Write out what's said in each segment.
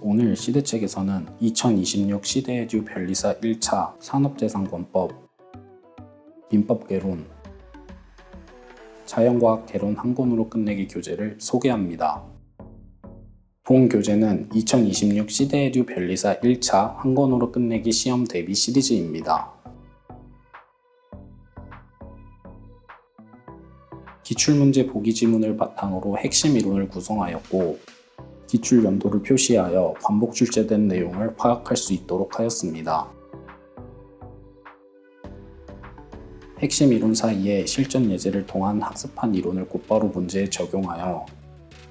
오늘 시대책에서는 2026 시대에듀 변리사 1차 산업재산권법, 민법 개론, 자연과학 개론 한 권으로 끝내기 교재를 소개합니다. 본 교재는 2026 시대에듀 변리사 1차 한 권으로 끝내기 시험 대비 시리즈입니다. 기출문제 보기 지문을 바탕으로 핵심 이론을 구성하였고 기출 연도를 표시하여 반복 출제된 내용을 파악할 수 있도록 하였습니다. 핵심 이론 사이에 실전 예제를 통한 학습한 이론을 곧바로 문제에 적용하여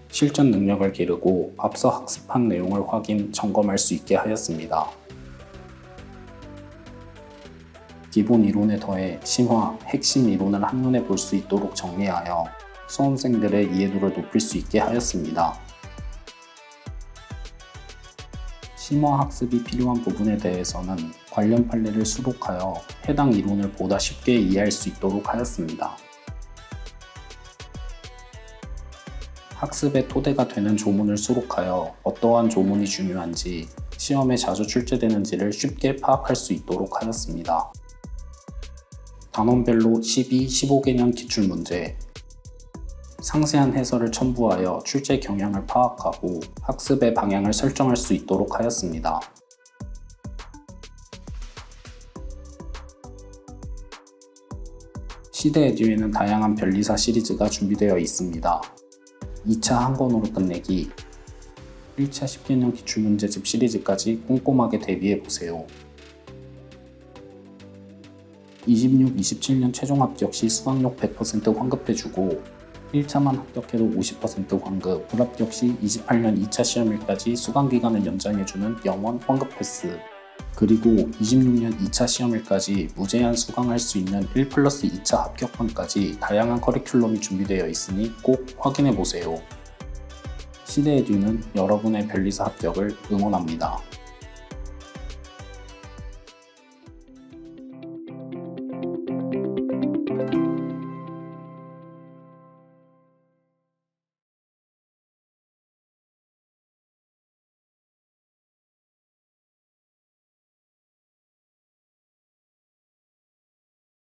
실전 능력을 기르고 앞서 학습한 내용을 확인, 점검할 수 있게 하였습니다. 기본 이론에 더해 심화, 핵심 이론을 한눈에 볼 수 있도록 정리하여 수험생들의 이해도를 높일 수 있게 하였습니다. 심화 학습이 필요한 부분에 대해서는 관련 판례를 수록하여 해당 이론을 보다 쉽게 이해할 수 있도록 하였습니다. 학습의 토대가 되는 조문을 수록하여 어떠한 조문이 중요한지 시험에 자주 출제되는지를 쉽게 파악할 수 있도록 하였습니다. 단원별로 12, 15개년 기출문제, 상세한 해설을 첨부하여 출제 경향을 파악하고 학습의 방향을 설정할 수 있도록 하였습니다. 시대 에듀에는 다양한 변리사 시리즈가 준비되어 있습니다. 2차 한 권으로 끝내기, 1차 10개년 기출문제집 시리즈까지 꼼꼼하게 대비해 보세요. 26, 27년 최종 합격 시 수강료 100% 환급해주고 1차만 합격해도 50% 환급, 불합격 시 28년 2차 시험일까지 수강 기간을 연장해주는 영원 환급 패스, 그리고 26년 2차 시험일까지 무제한 수강할 수 있는 1 플러스 2차 합격권까지 다양한 커리큘럼이 준비되어 있으니 꼭 확인해 보세요. 시대의 듀는 여러분의 변리사 합격을 응원합니다.